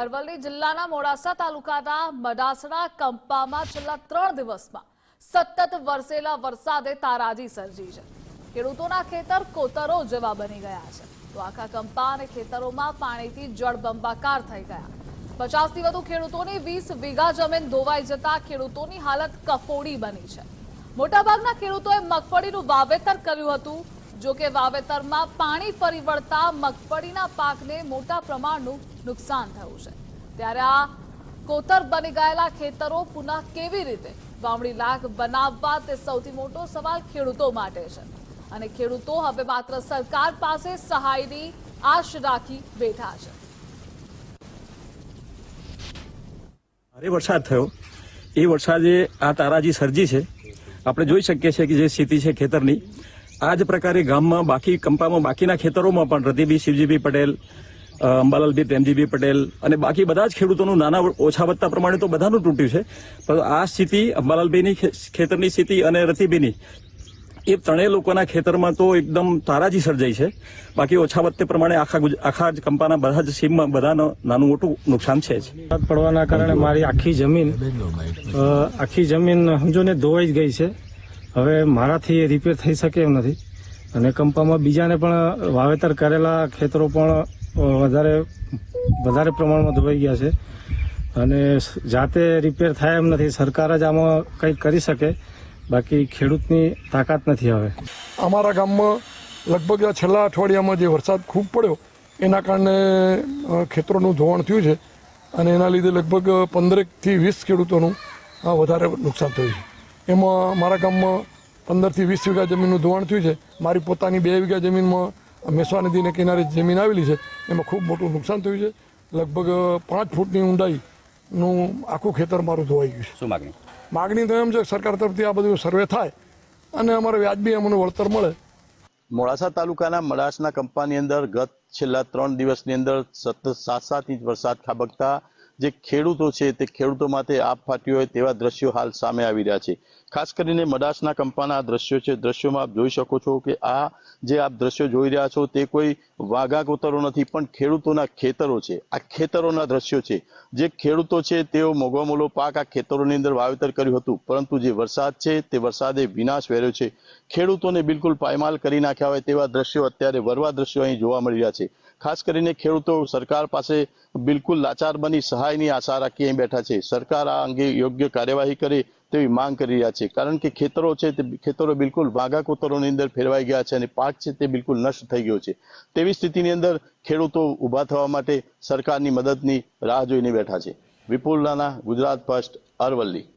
અરવલ્લી જિલ્લાના મોડાસા તાલુકાના મડાસણા કંપામાં છેલ્લા ત્રણ દિવસમાં સતત વરસેલા વરસાદે તારાજી સર્જી છે. ખેડૂતોના ખેતર કોતરો જેવા બની ગયા છે. તો આખા કંપા અને ખેતરોમાં પાણીથી જળબંબાકાર થઈ ગયા. પચાસથી વધુ ખેડૂતોની વીસ વીઘા જમીન ધોવાઈ જતા ખેડૂતોની હાલત કફોડી બની છે. મોટાભાગના ખેડૂતોએ મગફળીનું વાવેતર કર્યું હતું. જો કે વાવેતરમાં પાણી ફરી વળતા મગફળીના પાકને મોટા પ્રમાણનું નુકસાન થયું છે. ત્યારે આ કોતર બની ગયેલા ખેતરો પુનઃ કેવી રીતે વાવણી લાયક બનાવવા તે સૌથી મોટો સવાલ ખેડૂતો માટે છે. અને ખેડૂતો હવે માત્ર સરકાર પાસે સહાયની આશ રાખી બેઠા છે. ભારે વરસાદ થયો. એ વરસાદે આ તારાજી સર્જી છે. આપણે જોઈ શકીએ છીએ કે જે સ્થિતિ છે ખેતરની આ જ પ્રકારે ગામમાં બાકી કંપામાં બાકીના ખેતરોમાં પણ રતિભી શિવજીબી પટેલ અંબાલાલભી, પ્રેમજીભી પટેલ અને બાકી બધા જ ખેડૂતોનું નાના ઓછા વધતા પ્રમાણે તો બધાનું તૂટ્યું છે. પરંતુ આ સ્થિતિ અંબાલાલભીની ખેતરની સ્થિતિ અને રતિભીની એ ત્રણેય લોકોના ખેતરમાં તો એકદમ તારાજી સર્જાઈ છે. બાકી ઓછા વત્તે પ્રમાણે આખા આખા જ કંપાના બધા જ સીમમાં બધાનું નાનું મોટું નુકસાન છે પડવાના કારણે મારી આખી જમીન આખી જમીન સમજો ને ધોવાઈ જ ગઈ છે. હવે મારાથી એ રિપેર થઈ શકે એમ નથી. અને કંપામાં બીજાને પણ વાવેતર કરેલા ખેતરો પણ વધારે વધારે પ્રમાણમાં ધોવાઈ ગયા છે. અને જાતે રિપેર થાય એમ નથી. સરકાર જ આમાં કંઈક કરી શકે. બાકી ખેડૂતની તાકાત નથી હવે. અમારા ગામમાં લગભગ છેલ્લા અઠવાડિયામાં જે વરસાદ ખૂબ પડ્યો, એના કારણે ખેતરોનું ધોવાણ થયું છે. અને એના લીધે લગભગ પંદરેકથી વીસ ખેડૂતોનું વધારે નુકસાન થયું છે. એમાં મારા ગામમાં પંદરથી વીસ વીઘા જમીનનું ધોવાણ થયું છે. મારી પોતાની બે વીઘા જમીનમાં મેસવા નદીને કિનારે જમીન આવેલી છે એમાં ખૂબ મોટું નુકસાન થયું છે. લગભગ પાંચ ફૂટની ઊંડાઈનું આખું ખેતર મારું ધોવાઈ ગયું છે. શું માગણી? માગણી તો એમ છે સરકાર તરફથી આ બધું સર્વે થાય અને અમારે વ્યાજબી અમને વળતર મળે. મોડાસા તાલુકાના મડાસના કંપાની અંદર ગત છેલ્લા ત્રણ દિવસની અંદર સતત સાત સાત ઇંચ વરસાદ ખાબકતા જે ખેડૂતો છે તે ખેડૂતો માટે આપ ફાટ્યું હોય તેવા દ્રશ્યો હાલ સામે આવી રહ્યા છે. ખાસ કરીને મડાસના કંપાના દ્રશ્યો છે. દ્રશ્યોમાં આપ જોઈ શકો છો કે આ જે આપ દ્રશ્યો જોઈ રહ્યા છો તે કોઈ વાઘા કોતરો નથી, પણ ખેડૂતોના ખેતરો છે. આ ખેતરોના દ્રશ્યો છે. જે ખેડૂતો છે તેઓ મોગોમોલો પાક આ ખેતરોની અંદર વાવેતર કર્યું હતું, પરંતુ જે વરસાદ છે તે વરસાદે વિનાશ વેર્યો છે. ખેડૂતોને બિલકુલ પાયમાલ કરી નાખ્યા હોય તેવા દ્રશ્યો અત્યારે વરવા દ્રશ્યો અહીં જોવા મળી રહ્યા છે. ખાસ કરીને ખેડૂતો સરકાર પાસે બિલકુલ લાચાર બની સહાયની આશા રાખી અહીં બેઠા છે. સરકાર આ અંગે યોગ્ય કાર્યવાહી કરે તેવી માંગ કરી રહ્યા છે. કારણ કે ખેતરો છે તે ખેતરો બિલકુલ વાઘા કોતરોની અંદર ફેરવાઈ ગયા છે અને પાક છે તે બિલકુલ નષ્ટ થઈ ગયો છે. તેવી સ્થિતિની અંદર ખેડૂતો ઊભા થવા માટે સરકારની મદદની રાહ જોઈને બેઠા છે. વિપુલ નાના ગુજરાત ફર્સ્ટ, અરવલ્લી.